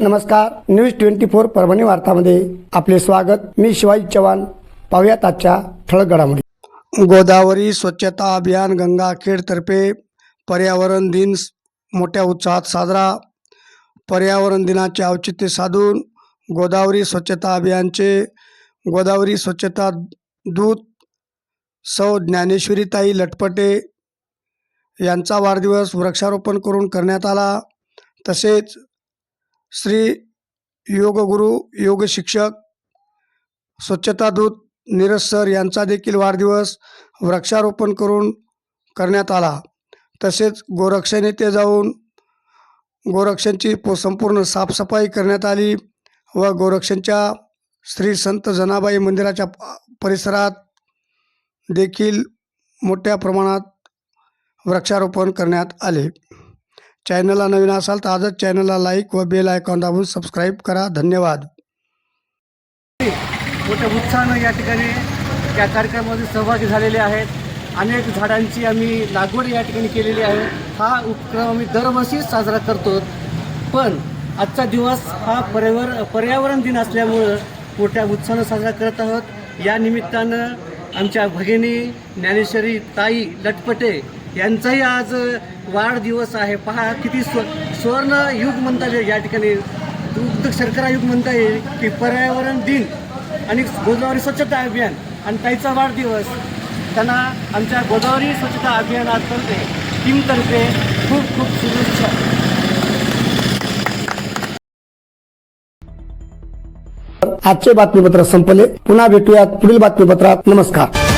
नमस्कार news twenty four Parbhani वार्तामध्ये आपले स्वागत. मी शिवाजी चव्हाण. पाहुयात आजच्या ठळक घडामोडी गोदावरी स्वच्छता अभियान गंगाखेडतर्फे पर्यावरण दिन मोठ्या उत्साहात साजरा. पर्यावरण दिनाचे औचित्य साधून गोदावरी स्वच्छता अभियानचे गोदावरी स्वच्छता दूत सौ ज्ञानेश्वरीताई लटपटे यांचा वाढदिवस वृक्षारोपण करून करण्यात आला. तसेच श्री योगगुरू योग शिक्षक स्वच्छता नीरज सर यांचा देखील वाढदिवस वृक्षारोपण करून करण्यात आला. तसेच गोरक्षण येथे जाऊन गोरक्षणची पो संपूर्ण साफसफाई करण्यात आली व गोरक्षणच्या श्री संत जनाबाई मंदिराच्या प- परिसरात देखील मोठ्या प्रमाणात वृक्षारोपण करण्यात आले. चॅनलला नवीन असाल तर आजच चॅनलला लाईक व बेल आयकॉन दाबून सबस्क्राईब करा. धन्यवाद. मोठ्या उत्साहानं या ठिकाणी या कार्यक्रमामध्ये सहभागी झालेले आहेत. अनेक झाडांची आम्ही लागवड या ठिकाणी केलेली आहे. हा उपक्रम आम्ही दरवर्षी साजरा करतो. पण आजचा दिवस हा पर्यावर पर्यावरण दिन असल्यामुळं मोठ्या उत्साहानं साजरा करत आहोत. या निमित्तानं आमच्या भगिनी ज्ञानेश्वरी ताई लटपटे यांचाही आज वाढदिवस आहे. पहा किती स्व स्वर्ण युग म्हणता येईल या ठिकाणी. दुग्ध शर्करा युग म्हणता येईल की पर्यावरण दिन आणि गोदावरी स्वच्छता अभियान आणि त्याचा वाढदिवस. त्यांना आमच्या गोदावरी स्वच्छता अभियानातर्फे टीमतर्फे खूप खूप शुभेच्छा. आजचे बातमीपत्र संपले. पुन्हा भेटूयात पुढील बातमीपत्रात. नमस्कार.